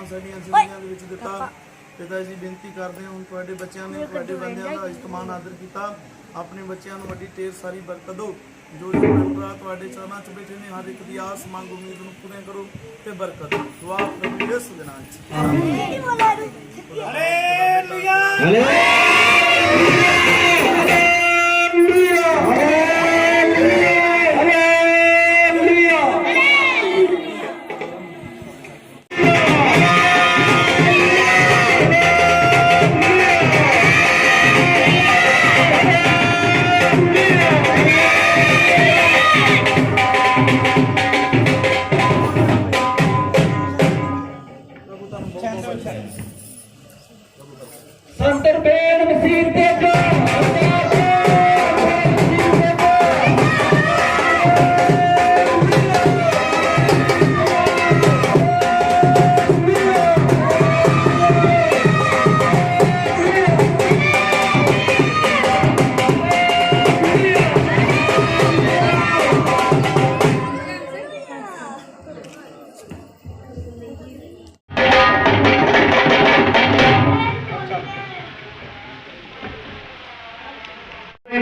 ਸਮੇਂ ਸਾਡੀਆਂ ਜ਼ਿੰਦਗੀਆਂ ਦੇ ਵਿੱਚ ਦਿੱਤਾ। ਪਿਤਾ ਜੀ ਬੇਨਤੀ ਕਰਦੇ ਹਾਂ ਹੁਣ ਤੁਹਾਡੇ ਬੱਚਿਆਂ ਨੇ ਤੁਹਾਡੇ ਬੰਦਿਆਂ ਦਾ ਇਸਤਮਾਨ ਆਦਰ ਕੀਤਾ। ਆਪਣੇ ਬੱਚਿਆਂ ਨੂੰ ਵੱਡੀ ਢੇਰ ਸਾਰੀ ਬਰਕਤ ਦਿਓ। ਜੋ ਜਨਮਰਾ ਤੁਹਾਡੇ ਚਰਨਾਂ 'ਚ ਬੈਠੇ ਨੇ ਹਰ ਇੱਕ ਦੀ ਆਸ ਮੰਗ ਉਮੀਦ ਨੂੰ ਪੂਰੀਆਂ ਕਰੋ ਤੇ ਬਰਕਤ ਦਿਓ। ਦੁਆ ਪ੍ਰਭੂ ਯਿਸੂ ਦੇ ਨਾਮ 'ਚ ਪ੍ਰਭੂ Santer Bay.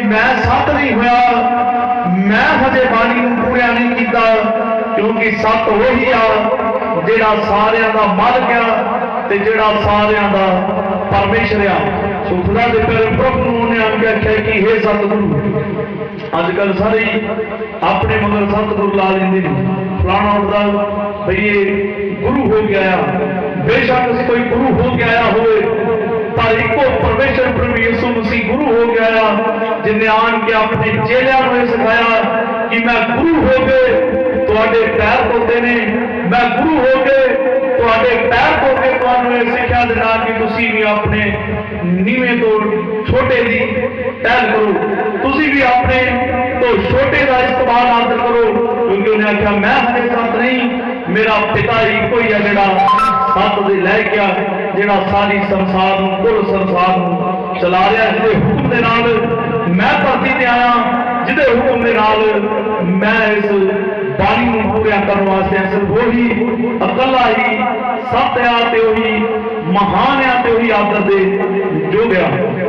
میں ساتھ نہیں ہویا میں ہجے بانی پوریا نہیں کیتا کیونکہ سات وہی آ جیڑا سارے آنا مال کیا تے جیڑا سارے آنا پرمیش ریا سو خدا دے پیر پرکنوں نے ہم کیا کہے کی ہے ساتھ گروہ آج کل ساری اپنے مگر ساتھ گروہ لا لیندے پرانا فلانا ہوتا بھئی یہ گرو ہو گیا بے شاکس کوئی گروہ ہو گیا ہوئے پر کو پرمیش جنہیں آن کے اپنے چیلیا نے سکھایا کہ میں گروہ ہو کے تو تے پیر پوتے نے میں گروہ ہو کے تو تے پیر پوتے تمہیں سکھا دینا کہ تسی بھی اپنے نیوے تو چھوٹے دی پیر کرو تسی بھی اپنے تو چھوٹے کا استعمال حاصل کرو کیونکہ انہیں کہا میں ہمیں ساتھ نہیں میرا پتا ہی کوئی ہے جڑا ساتھ دے لے کیا جڑا ساری سنسار کل سنسار چلا رہا ہے حکم دے نال میں پرتی تے آیا جدے حکم دے نال میں اس بانی نو پورا کرن واسطے صرف وہی اکلا ہی سب دے آتے ہوئی مہانے آتے ہوئی آتے دے جو گیا۔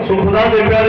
سو خدا دے پیارے